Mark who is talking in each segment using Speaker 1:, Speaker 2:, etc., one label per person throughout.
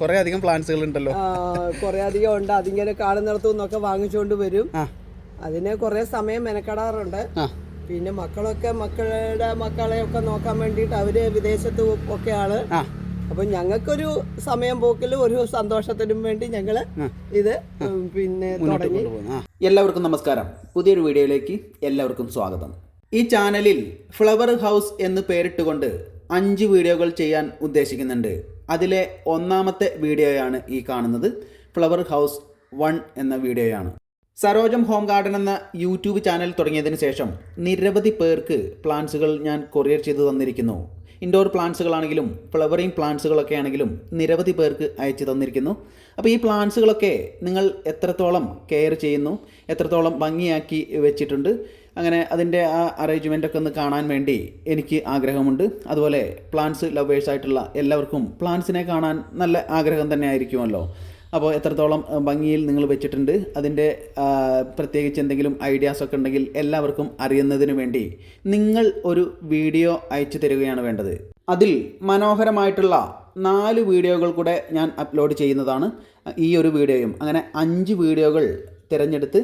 Speaker 1: കുറെ അധികം പ്ലാന്റ്സുകൾ ഉണ്ടല്ലോ
Speaker 2: കുറെ അധികം ഉണ്ട്. അതിങ്ങനെ കാണുന്നിടത്തു നിന്നൊക്കെ വാങ്ങിച്ചുകൊണ്ട് വരും അതിന് കുറേ സമയം മെനക്കെടാറുണ്ട്. പിന്നെ മക്കളൊക്കെ മക്കളുടെ മക്കളെ ഒക്കെ നോക്കാൻ വേണ്ടിയിട്ട് അവർ വിദേശത്ത് ഒക്കെയാണ് അപ്പൊ ഞങ്ങൾക്കൊരു സമയം പോക്കിലും ഒരു സന്തോഷത്തിനും വേണ്ടി ഞങ്ങൾ ഇത് പിന്നെ തുടങ്ങി.
Speaker 1: എല്ലാവർക്കും നമസ്കാരം. പുതിയൊരു വീഡിയോയിലേക്ക് എല്ലാവർക്കും സ്വാഗതം. ഈ ചാനലിൽ ഫ്ലവർ ഹൗസ് എന്ന് പേരിട്ടുകൊണ്ട് അഞ്ച് വീഡിയോകൾ ചെയ്യാൻ ഉദ്ദേശിക്കുന്നുണ്ട്. അതിലെ ഒന്നാമത്തെ വീഡിയോയാണ് ഈ കാണുന്നത്. ഫ്ലവർ ഹൗസ് വൺ എന്ന വീഡിയോയാണ്. സരോജം ഹോം ഗാർഡൻ എന്ന യൂട്യൂബ് ചാനൽ തുടങ്ങിയതിന് ശേഷം നിരവധി പേർക്ക് പ്ലാന്റ്സുകൾ ഞാൻ കൊറിയർ ചെയ്തു തന്നിരിക്കുന്നു. ഇൻഡോർ പ്ലാന്റ്സുകളാണെങ്കിലും ഫ്ലവറിങ് പ്ലാന്റ്സുകളൊക്കെ ആണെങ്കിലും നിരവധി പേർക്ക് അയച്ചു തന്നിരിക്കുന്നു. അപ്പോൾ ഈ പ്ലാന്റ്സുകളൊക്കെ നിങ്ങൾ എത്രത്തോളം കെയർ ചെയ്യുന്നു എത്രത്തോളം ഭംഗിയാക്കി വെച്ചിട്ടുണ്ട് അങ്ങനെ അതിന്റെ ആ അറേഞ്ച്മെന്റ് ഒക്കെ ഒന്ന് കാണാൻ വേണ്ടി എനിക്ക് ആഗ്രഹമുണ്ട്. അതുപോലെ പ്ലാന്റ്സ് ലവേഴ്സ് ആയിട്ടുള്ള എല്ലാവർക്കും പ്ലാന്റ്സിനെ കാണാൻ നല്ല ആഗ്രഹം തന്നെ ആയിരിക്കുമല്ലോ. അപ്പോൾ എത്രത്തോളം ഭംഗിയിൽ നിങ്ങൾ വെച്ചിട്ടുണ്ട്. അതിന്റെ പ്രത്യേകിച്ച് എന്തെങ്കിലും ഐഡിയാസൊക്കെ ഉണ്ടെങ്കിൽ എല്ലാവർക്കും അറിയുന്നതിന് വേണ്ടി നിങ്ങൾ ഒരു വീഡിയോ അയച്ചു തരികയാണ് വേണ്ടത്. അതിൽ മനോഹരമായിട്ടുള്ള നാല് വീഡിയോകൾ കൂടെ ഞാൻ അപ്ലോഡ് ചെയ്യുന്നതാണ്. ഈ ഒരു വീഡിയോയും അങ്ങനെ അഞ്ച് വീഡിയോകൾ തിരഞ്ഞെടുത്ത്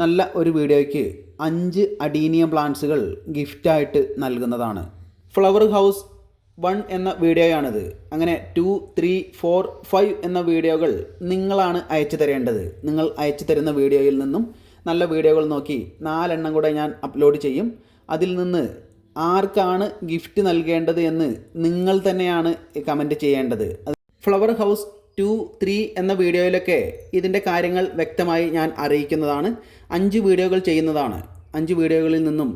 Speaker 1: നല്ല ഒരു വീഡിയോയ്ക്ക് അഞ്ച് അഡീനിയം പ്ലാന്റ്സുകൾ ഗിഫ്റ്റായിട്ട് നൽകുന്നതാണ്. ഫ്ലവർ ഹൗസ് വൺ എന്ന വീഡിയോയാണിത്. അങ്ങനെ ടു ത്രീ ഫോർ ഫൈവ് എന്ന വീഡിയോകൾ നിങ്ങളാണ് അയച്ചു തരേണ്ടത്. നിങ്ങൾ അയച്ചു തരുന്ന വീഡിയോയിൽ നിന്നും നല്ല വീഡിയോകൾ നോക്കി നാലെണ്ണം കൂടെ ഞാൻ അപ്ലോഡ് ചെയ്യും. അതിൽ നിന്ന് ആർക്കാണ് ഗിഫ്റ്റ് നൽകേണ്ടത് എന്ന് നിങ്ങൾ തന്നെയാണ് കമന്റ് ചെയ്യേണ്ടത്. ഫ്ലവർ ഹൗസ് ടു ത്രീ എന്ന വീഡിയോയിലൊക്കെ ഇതിന്റെ കാര്യങ്ങൾ വ്യക്തമായി ഞാൻ അറിയിക്കുന്നതാണ്. അഞ്ച് വീഡിയോകൾ ചെയ്യുന്നതാണ്. അഞ്ച് വീഡിയോകളിൽ നിന്നും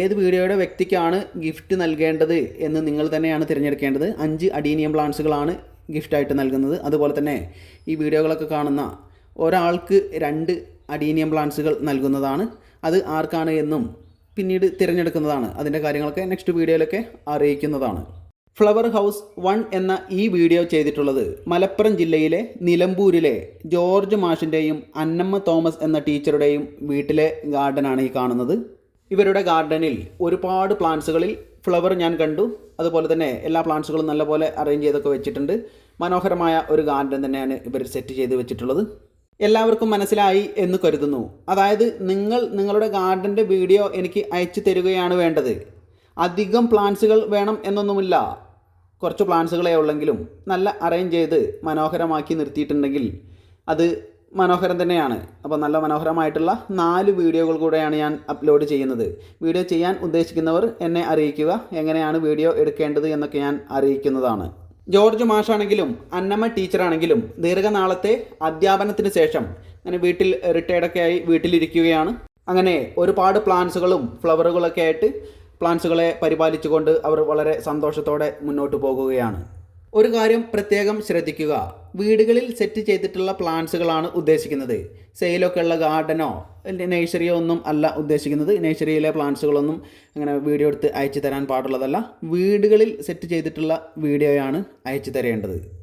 Speaker 1: ഏത് വീഡിയോയുടെ വ്യക്തിക്കാണ് ഗിഫ്റ്റ് നൽകേണ്ടത് എന്ന് നിങ്ങൾ തന്നെയാണ് തിരഞ്ഞെടുക്കേണ്ടത്. അഞ്ച് അഡീനിയം പ്ലാന്റ്സുകളാണ് ഗിഫ്റ്റായിട്ട് നൽകുന്നത്. അതുപോലെ തന്നെ ഈ വീഡിയോകളൊക്കെ കാണുന്ന ഒരാൾക്ക് രണ്ട് അഡീനിയം പ്ലാന്റ്സുകൾ നൽകുന്നതാണ്. അത് ആർക്കാണ് എന്നും പിന്നീട് തിരഞ്ഞെടുക്കുന്നതാണ്. അതിന്റെ കാര്യങ്ങളൊക്കെ നെക്സ്റ്റ് വീഡിയോയിലൊക്കെ അറിയിക്കുന്നതാണ്. ഫ്ലവർ ഹൗസ് വൺ എന്ന ഈ വീഡിയോ ചെയ്തിട്ടുള്ളത് മലപ്പുറം ജില്ലയിലെ നിലമ്പൂരിലെ ജോർജ് മാഷിന്റെയും അന്നമ്മ തോമസ് എന്ന ടീച്ചറുടെയും വീട്ടിലെ ഗാർഡനാണ് ഈ കാണുന്നത്. ഇവരുടെ ഗാർഡനിൽ ഒരുപാട് പ്ലാന്റ്സുകളിൽ ഫ്ലവർ ഞാൻ കണ്ടു. അതുപോലെ തന്നെ എല്ലാ പ്ലാന്റ്സുകളും നല്ലപോലെ അറേഞ്ച് ചെയ്തൊക്കെ വെച്ചിട്ടുണ്ട്. മനോഹരമായ ഒരു ഗാർഡൻ തന്നെയാണ് ഇവർ സെറ്റ് ചെയ്ത് വെച്ചിട്ടുള്ളത്. എല്ലാവർക്കും മനസ്സിലായി എന്ന് കരുതുന്നു. അതായത് നിങ്ങൾ നിങ്ങളുടെ ഗാർഡന്റെ വീഡിയോ എനിക്ക് അയച്ചു തരികയാണ് വേണ്ടത്. അധികം പ്ലാന്റ്സുകൾ വേണം എന്നൊന്നുമില്ല. കുറച്ച് പ്ലാന്റ്സുകളേ ഉള്ളെങ്കിലും നല്ല അറേഞ്ച് ചെയ്ത് മനോഹരമാക്കി നിർത്തിയിട്ടുണ്ടെങ്കിൽ അത് മനോഹരം തന്നെയാണ്. അപ്പോൾ നല്ല മനോഹരമായിട്ടുള്ള നാല് വീഡിയോകൾ കൂടെയാണ് ഞാൻ അപ്ലോഡ് ചെയ്യുന്നത്. വീഡിയോ ചെയ്യാൻ ഉദ്ദേശിക്കുന്നവർ എന്നെ അറിയിക്കുക. എങ്ങനെയാണ് വീഡിയോ എടുക്കേണ്ടത് എന്നൊക്കെ ഞാൻ അറിയിക്കുന്നതാണ്. ജോർജ് മാഷാണെങ്കിലും അന്നമ്മ ടീച്ചറാണെങ്കിലും ദീർഘനാളത്തെ അധ്യാപനത്തിന് ശേഷം അങ്ങനെ വീട്ടിൽ റിട്ടയർഡൊക്കെ ആയി വീട്ടിലിരിക്കുകയാണ്. അങ്ങനെ ഒരുപാട് പ്ലാന്റ്സുകളും ഫ്ലവറുകളൊക്കെ ആയിട്ട് പ്ലാന്റ്സുകളെ പരിപാലിച്ചുകൊണ്ട് അവർ വളരെ സന്തോഷത്തോടെ മുന്നോട്ട് പോകുകയാണ്. ഒരു കാര്യം പ്രത്യേകം ശ്രദ്ധിക്കുക. വീടുകളിൽ സെറ്റ് ചെയ്തിട്ടുള്ള പ്ലാന്റ്സുകളാണ് ഉദ്ദേശിക്കുന്നത്. സെയിലൊക്കെ ഉള്ള ഗാർഡനോ നേഴ്സറിയോ ഒന്നും അല്ല ഉദ്ദേശിക്കുന്നത്. നേഴ്സറിയിലെ പ്ലാന്റ്സുകളൊന്നും അങ്ങനെ വീഡിയോ എടുത്ത് അയച്ചു തരാൻ പാടുള്ളതല്ല. വീടുകളിൽ സെറ്റ് ചെയ്തിട്ടുള്ള വീഡിയോയാണ് അയച്ചു തരേണ്ടത്.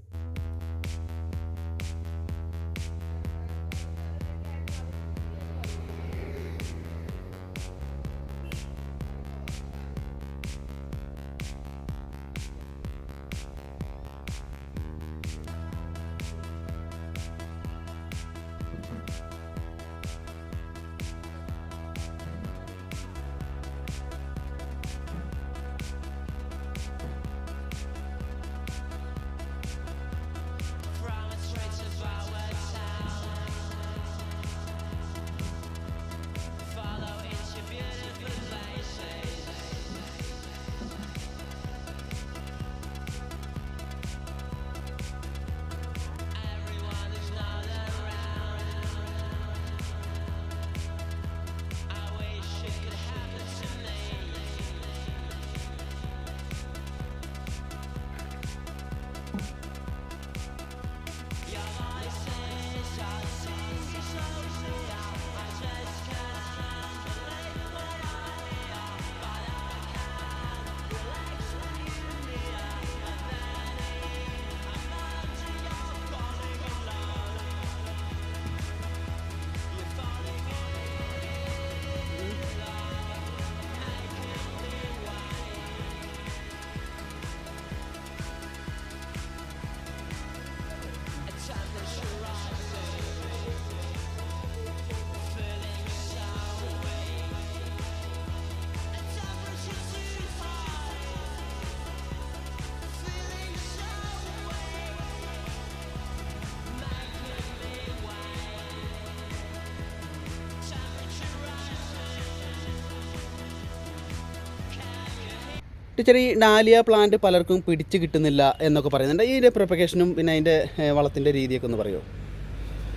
Speaker 1: ടീച്ചർ ഈ ഡാലിയ പ്ലാന്റ് പലർക്കും പിടിച്ച് കിട്ടുന്നില്ല എന്നൊക്കെ പറയുന്നുണ്ട്. ഈ പ്രൊപ്പഗേഷനും പിന്നെ അതിന്റെ വളത്തിന്റെ രീതിയൊക്കെ ഒന്ന് പറയുമോ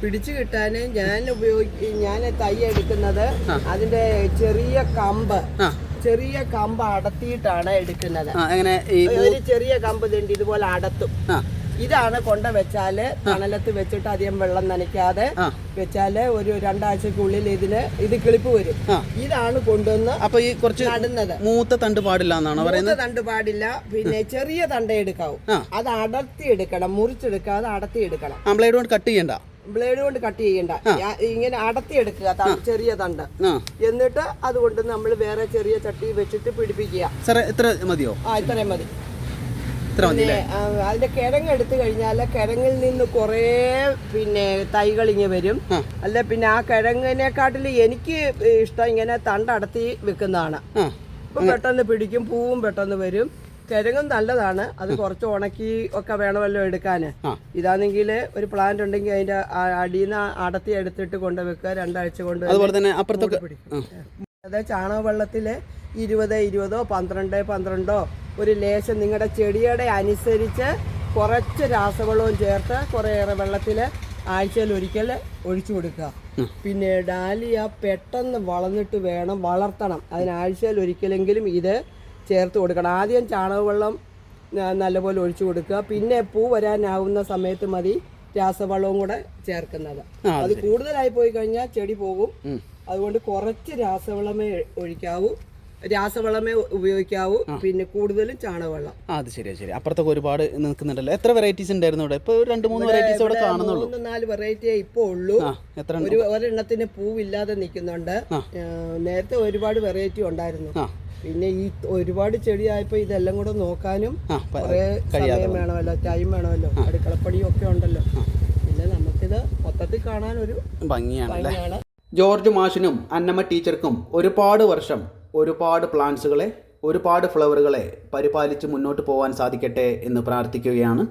Speaker 2: പിടിച്ചു കിട്ടാൻ ഞാൻ ഉപയോഗിക്ക ഞാൻ തൈ എടുക്കുന്നത് അതിന്റെ ചെറിയ കമ്പ് ചെറിയ കമ്പ് അടത്തിയിട്ടാണ് എടുക്കുന്നത്. ഒരു ചെറിയ കമ്പ് ഇതുപോലെ അടത്തും. ഇതാണ് കൊണ്ട വെച്ചാൽ തണലത്ത് വെച്ചിട്ട് അധികം വെള്ളം നനയ്ക്കാതെ. വെച്ചാൽ ഒരു രണ്ടാഴ്ചക്കുള്ളിൽ ഇതിന് ഇത് കിളിപ്പ് വരും. ഇതാണ് കൊണ്ടുവന്ന്
Speaker 1: അപ്പൊ ഈ കുറച്ച്
Speaker 2: നടുന്നത്.
Speaker 1: മൂത്ത തണ്ട് പാടില്ല എന്നാണ് പറയുന്നത്?
Speaker 2: തണ്ട് പാടില്ല. പിന്നെ ചെറിയ തണ്ട എടുക്കാവും. അത് അടർത്തി എടുക്കണം മുറിച്ചെടുക്കാതെ അടർത്തി എടുക്കണം.
Speaker 1: ബ്ലേഡ് കൊണ്ട് കട്ട് ചെയ്യണ്ട?
Speaker 2: ബ്ലേഡ് കൊണ്ട് കട്ട് ചെയ്യണ്ട. ഇങ്ങനെ അടത്തി എടുക്കുക ചെറിയ തണ്ട്. എന്നിട്ട് അതുകൊണ്ട് നമ്മൾ വേറെ ചെറിയ ചട്ടി വെച്ചിട്ട് പിടിപ്പിക്കുക.
Speaker 1: സാറേ ഇത്ര മതിയോ?
Speaker 2: ആ ഇത്രയും മതി.
Speaker 1: ഇത്ര മതി
Speaker 2: അതിന്റെ കിഴങ്ങ് എടുത്തു കഴിഞ്ഞാൽ കിഴങ്ങിൽ നിന്ന് കുറേ പിന്നെ തൈകൾ ഇങ്ങനെ വരും. അല്ല പിന്നെ ആ കിഴങ്ങിനെക്കാട്ടിൽ എനിക്ക് ഇഷ്ടം ഇങ്ങനെ തണ്ടടത്തി വെക്കുന്നതാണ്.
Speaker 1: അപ്പൊ
Speaker 2: ഇപ്പൊ പെട്ടെന്ന് പിടിക്കും പൂവും പെട്ടെന്ന് വരും. കിഴങ്ങും നല്ലതാണ്. അത് കുറച്ച് ഉണക്കി ഒക്കെ വേണമല്ലോ എടുക്കാന്. ഇതാണെങ്കിൽ ഒരു പ്ലാന്റ് ഉണ്ടെങ്കിൽ അതിന്റെ അടിയിൽ നിന്ന് അടത്തി എടുത്തിട്ട് കൊണ്ട് വെക്കുക രണ്ടാഴ്ച കൊണ്ട്
Speaker 1: അതുപോലെ തന്നെ അപ്പുറത്തൊക്കെ
Speaker 2: ചാണകവെള്ളത്തിൽ ഇരുപത് ഇരുപതോ പന്ത്രണ്ട് പന്ത്രണ്ടോ ഒരു ലേശം നിങ്ങളുടെ ചെടിയുടെ അനുസരിച്ച് കുറച്ച് രാസവളവും ചേർത്ത് കുറേയേറെ വെള്ളത്തിൽ ആഴ്ചയിൽ ഒരിക്കൽ ഒഴിച്ചു കൊടുക്കുക. പിന്നെ ഡാലിയ പെട്ടെന്ന് വളർന്നിട്ട് വേണം വളർത്തണം. അതിന് ആഴ്ചയിൽ ഒരിക്കലെങ്കിലും ഇത് ചേർത്ത് കൊടുക്കണം. ആദ്യം ചാണകവെള്ളം നല്ലപോലെ ഒഴിച്ചു കൊടുക്കുക. പിന്നെ പൂ വരാനാവുന്ന സമയത്ത് മതി രാസവളവും കൂടെ ചേർക്കുന്നത്. അത് കൂടുതലായി പോയി കഴിഞ്ഞാൽ ചെടി പോകും. അതുകൊണ്ട് കുറച്ച് രാസവളമേ ഒഴിക്കാവൂ. രാസവളമേ ഉപയോഗിക്കാവൂ. പിന്നെ കൂടുതലും ചാണകവെള്ളം.
Speaker 1: അത് ശരിയാ ശരി അപ്പുറത്തൊക്കെ ഒരുപാട് നിൽക്കുന്നുണ്ടല്ലോ. എത്ര വെറൈറ്റീസ് ഉണ്ടായിരുന്നു ഇവിടെ? ഇപ്പൊ രണ്ട് മൂന്ന് വെറൈറ്റീസ് ഇവിടെ കാണുന്നുള്ളൂ.
Speaker 2: മൂന്ന് നാല് വെറൈറ്റി ഇപ്പോൾ ഉള്ളൂ.
Speaker 1: എത്ര
Speaker 2: ഒരു ഒരെണ്ണത്തിന് പൂവില്ലാതെ നിൽക്കുന്നുണ്ട്. നേരത്തെ ഒരുപാട് വെറൈറ്റി ഉണ്ടായിരുന്നു. പിന്നെ ഈ ഒരുപാട് ചെടിയായപ്പോ ഇതെല്ലാം കൂടെ നോക്കാനും കുറെ സമയം വേണമല്ലോ ടൈം വേണമല്ലോ അടുക്കളപ്പണിയും ഒക്കെ ഉണ്ടല്ലോ. പിന്നെ നമുക്കിത് മൊത്തത്തിൽ കാണാൻ ഒരു ഭംഗിയാണ്.
Speaker 1: ജോർജ് മാഷിനും അന്നമ്മ ടീച്ചർക്കും ഒരുപാട് വർഷം. ഒരുപാട് പ്ലാന്റ്സുകളെ ഒരുപാട് ഫ്ലവറുകളെ പരിപാലിച്ച് മുന്നോട്ട് പോകാൻ സാധിക്കട്ടെ എന്ന് പ്രാർത്ഥിക്കുകയാണ്.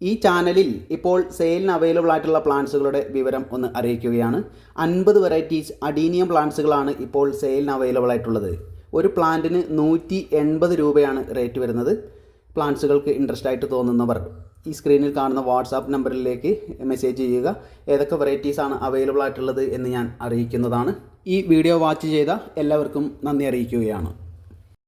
Speaker 1: ഈ ചാനലിൽ ഇപ്പോൾ സെയിലിന് അവൈലബിൾ ആയിട്ടുള്ള പ്ലാന്റ്സുകളുടെ വിവരം ഒന്ന് അറിയിക്കുകയാണ്. അൻപത് വെറൈറ്റീസ് അഡീനിയം പ്ലാന്റ്സുകളാണ് ഇപ്പോൾ സെയിലിന് അവൈലബിൾ ആയിട്ടുള്ളത്. ഒരു പ്ലാന്റിന് നൂറ്റി എൺപത് രൂപയാണ് റേറ്റ് വരുന്നത്. പ്ലാന്റ്സുകൾക്ക് ഇൻട്രസ്റ്റ് ആയിട്ട് തോന്നുന്നവർ ഈ സ്ക്രീനിൽ കാണുന്ന വാട്സാപ്പ് നമ്പറിലേക്ക് മെസ്സേജ് ചെയ്യുക. ഏതൊക്കെ വെറൈറ്റീസാണ് അവൈലബിൾ ആയിട്ടുള്ളത് എന്ന് ഞാൻ അറിയിക്കുന്നതാണ്. ഈ വീഡിയോ വാച്ച് ചെയ്ത എല്ലാവർക്കും നന്ദി അറിയിക്കുകയാണ്.